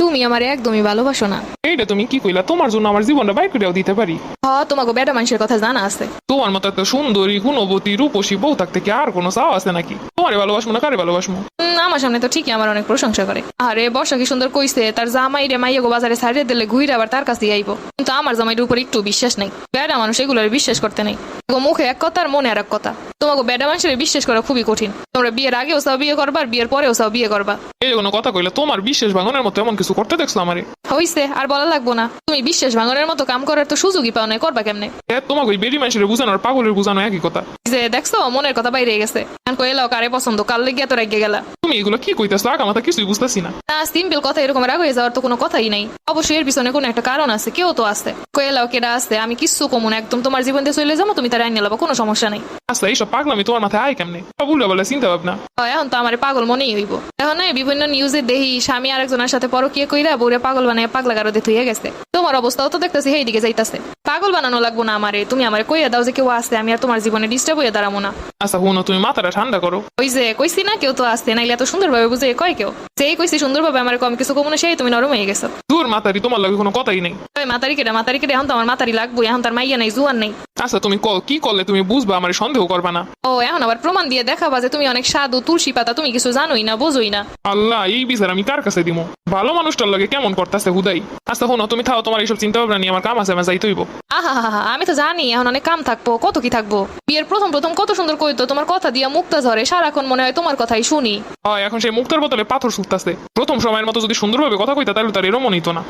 তুমি আমার একদমই ভালোবাসো না। এইটা তুমি কি কইলা? তোমার জন্য আমার জীবনটা বাইক করেও দিতে পারি। হ তোমাকে বেটা মানুষের কথা জানা আছে। তোমার মতো একটা সুন্দরী গুণবতী রূপসী বউ থাকতে কি আর কোনো চাও আছে নাকি? তোমারে ভালোবাসবো না কারে ভালোবাসবো? আমার সামনে তো ঠিকই আমার অনেক প্রশংসা করে। আরে বর্ষা কি সুন্দর কইছে তার জামাই রে মাইয়া গো বাজারে ছাড়িয়ে দিলে ঘুরে আবার তার কাছে আইবো। কিন্তু আমার জামাইয়ের উপর একটু বিশ্বাস নাই। বেড়া মানুষ এগুলোর বিশ্বাস করতে নেই। গো মুখে এক কথা আর মনে আর এক কথা। তোমাকে বেড়া মানুষের বিশ্বাস করা খুবই কঠিন। তোমরা বিয়ের আগে ওসব বিয়ে করবা আর বিয়ের পরে ওসব বিয়ে করবা। এই কোনো কথা কইলে তোমার বিশ্বাস ভাঙনের মতো এমন কিছু করতে দেখছ আমারে? হইছে আর বলা লাগবো না। তুমি বিশ্বাস ভাঙনের মতো কাম করার তো সুযোগই পাও না করবা কেমনে? এ তোমাকে ওই বেরি মানুষের বুঝানো আর পাগলের বুঝানো একই কথা। যে দেখছ মনের কথা বাইরে গেছে। কান কইলাও কারে পছন্দ কাল লেগে তো রেগে গেলা। তুমি এগুলো কি কইতেছো? আগা মাথা কিছুই বুঝতেছি না। না সিম্পল কথা এরকম রাগ হয়ে যাওয়ার তো কোনো কথাই নাই। অবশ্যই এর পিছনে কোনো একটা কারণ আছে কেউ তো আছে। কয়েলাও কেডা আছে আমি কিছু কমন একদম তোমার জীবন দিয়ে চলে যাব তুমি তার আইনে নেলাবো কোনো সমস্যা নাই। আচ্ছা এইসব পাগলামি তোমার মাথায় আয় কেমনে? বুঝলে বলে চিন্তা ভাবনা এখন তো আমার পাগল মনেই হইব। এখন বিভিন্ন নিউজে দেহি স্বামী আরেকজনের সাথে পরকিয়ে কইরা বউরে পাগল বানায় পাগলা গারো দিয়ে থুয়ে গেছে। তোমার অবস্থাও তো দেখতেছি সেই দিকে যাইতাছে। পাগল বানানো লাগবো না আমারে তুমি আমার কইয়া দাও যে কেউ আসে আমি আর তোমার জীবনে ডিস্টার্ব হয়ে দাঁড়াবো না। আচ্ছা হুনো তুমি মাথাটা ঠান্ডা করো। ওই যে কইছি না কেউ তো আসছে নাইলে এত সুন্দরভাবে বুঝে কয় কেউ? যেই কইছি সুন্দরভাবে আমার কম কিছু কমনে সেই তুমি নরম হয়ে গেছো। দূর মাতারি তোমার লাগে কোনো কথাই নেই। ওই মাতারি কেটে মাতারি কেটে এখন তো আমার মাতারি লাগবো এখন তার মাইয়া নাই জুয়ান নাই। আচ্ছা তুমি ক- কি করলে? তুমি বুঝবা আমার সন্দেহ করবা না। ও এখন আবার প্রমাণ দিয়ে দেখাবা যে তুমি অনেক সাধু তুলসী পাতা তুমি কিছু জানোই না বোঝোই না। আল্লাহ এই বিচার আমি কার কাছে দিমু? ভালো মানুষটার লাগে কেমন করতেছে হুদাই? আচ্ছা হুনো তুমি থাও তোমার এইসব চিন্তা ভাবনা নিয়ে আমার কাম আছে আমার যাইতে হইব। আহা আমি তো জানি এখন অনেক কাম থাকব কত কি থাকব? বিয়ের প্রথম প্রথম কত সুন্দর কইতো তোমার কথা দিয়া মুক্তা ঝরে সারাক্ষণ মনে হয় তোমার কথাই শুনি। হয় এখন সেই মুক্তার বদলে পাথর শুকতাছে প্রথম সময়ের মতো যদি সুন্দরভাবে কথা কইতা, তাহলে তার এরও হইতো না।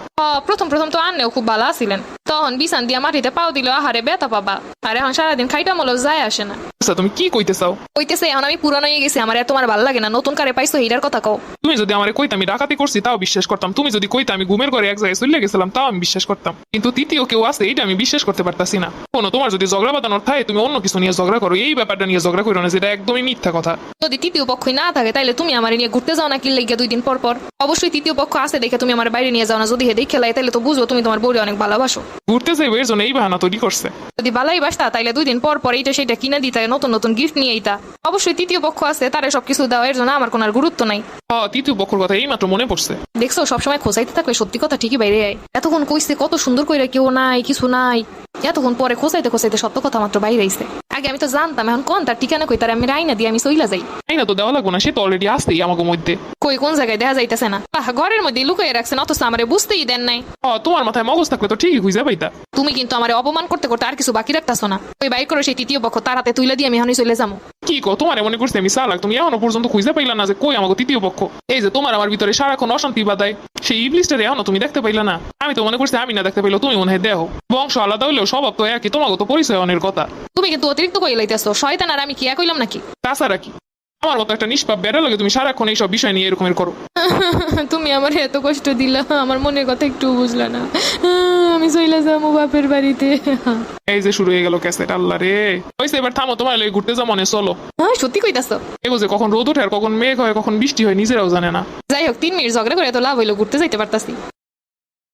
প্রথম প্রথম তো আনলেও খুব ভালো আছিলেন। তখন বিছান দিয়া মাটিতে পাও দিল, আহারে বেতা পাবা। আর এখন সারাদিন খাইটা মলেও যায় আসে না। তুমি কি কইতে চাও কইতেছে এখন আমি পুরানো হয়ে গেছি আমার তোমার ভালো লাগে না নতুন কারে পাইছো কথা কও। তুমি যদি আমার কইতে আমি ডাকাতি করছি তাও বিশ্বাস করতাম। তুমি যদি কইতে আমি ঘুমের ঘরে এক জায়গায় চলে গেছিলাম তাও আমি বিশ্বাস করতাম। কিন্তু তৃতীয় কেউ আছে এটা আমি বিশ্বাস করতে পারতাছি না। কোনো তোমার যদি ঝগড়া বাঁধানোর থাকে তুমি অন্য কিছু নিয়ে ঝগড়া করো। এই ব্যাপারটা নিয়ে ঝগড়া করো না যেটা একদমই মিথ্যা কথা। যদি তৃতীয় পক্ষই না থাকে তাইলে তুমি আমার নিয়ে ঘুরতে যাও না কি লেগে দুই দিন পর পর। অবশ্যই তৃতীয় পক্ষ আছে দেখে তুমি আমার বাইরে নিয়ে যাও না। যদি হে দেখে লাই তাইলে তো বুঝো তুমি তোমার বউরে অনেক ভালোবাসো। ঘুরতে যাইবো এর জন্য এই বাহানা তৈরি করছে। যদি বালাই বাসতা তাইলে দুই দিন পর পর এইটা সেটা কিনে দিতে নতুন নতুন গিফট নিয়ে তা অবশ্যই তৃতীয় পক্ষ আছে তারা সবকিছু দেওয়া এর জন্য আমার কোনো আর গুরুত্ব নাই। হ্যাঁ তৃতীয় পক্ষর কথা এই মাত্র মনে পড়ছে। দেখছ সবসময় খোঁজাইতে থাকলে সত্যি কথা ঠিকই বাইরে আয়। এতক্ষণ কইছে কত সুন্দর কইরা কেউ নাই কিছু নাই। এতক্ষণ পরে খোঁচাইতে খোঁচাইতে সত্য কথা মাত্র বাইরে আইছে। আগে আমি তো জানতাম এখন কোন তার ঠিকানা কই তার আমি রাইনা দিয়ে আমি সইলা যাই। রাইনা তো দেওয়া লাগবো না সে তো অলরেডি আসতেই আমাকে মধ্যে। কই কোন জায়গায় দেখা যাইতেছে না? আহ, ঘরের মধ্যে লুকিয়ে রাখছেন অথচ আমারে বুঝতেই দেন নাই। ও তোমার মাথায় মগজ থাকলে তো ঠিকই খুঁজে পাইতা। তুমি কিন্তু আমারে অপমান করতে করতে আর কিছু বাকি রাখতাছো না। ওই বাইর করে সেই তৃতীয় পক্ষ তার হাতে তুইলা দিয়ে আমি এখনই চলে যাব কি কো তোমার মনে করছে? আমি চালাক তুমি এখনও পর্যন্ত খুঁজে পাইলা না যে কই আমাকে তৃতীয় পক্ষ? এই যে তোমার আমার ভিতরে সারাক্ষণ অশান্তি বাদায় সেই ইবলিস্টারে এখনও তুমি দেখতে পাইলা না। আমি তো মনে করছি আমি না দেখতে পাইলো তুমি মনে হয় দেহ বংশ আলাদা হইলেও স্বভাব তো একই তোমাকে তো পরিচয় অনেক কথা। তুমি কিন্তু অতিরিক্ত কই লাইতেছো। শয়তান আর আমি কি এক নাকি? তাছাড়া কি? আমার মতো একটা নিষ্পাপ বেড়া লাগে তুমি সারাক্ষণ এইসব বিষয় নিয়ে এরকমের করো। তুমি আমার এত কষ্ট দিলা আমার মনের কথা একটু বুঝলা না। আমি চইলা যাব বাপের বাড়িতে। এই যে শুরু হয়ে গেল ক্যাসেট আল্লাহ রে। ওই এবার থামো তোমার লাগে ঘুরতে যা মনে চলো। হ্যাঁ সত্যি কইতাছো? এগো যে কখন রোদ ওঠে আর কখন মেঘ হয় কখন বৃষ্টি হয় নিজেরাও জানে না। যাই হোক তিন মিনিট ঝগড়া করে তো লাভ হইল ঘুরতে যাইতে পারতাছি।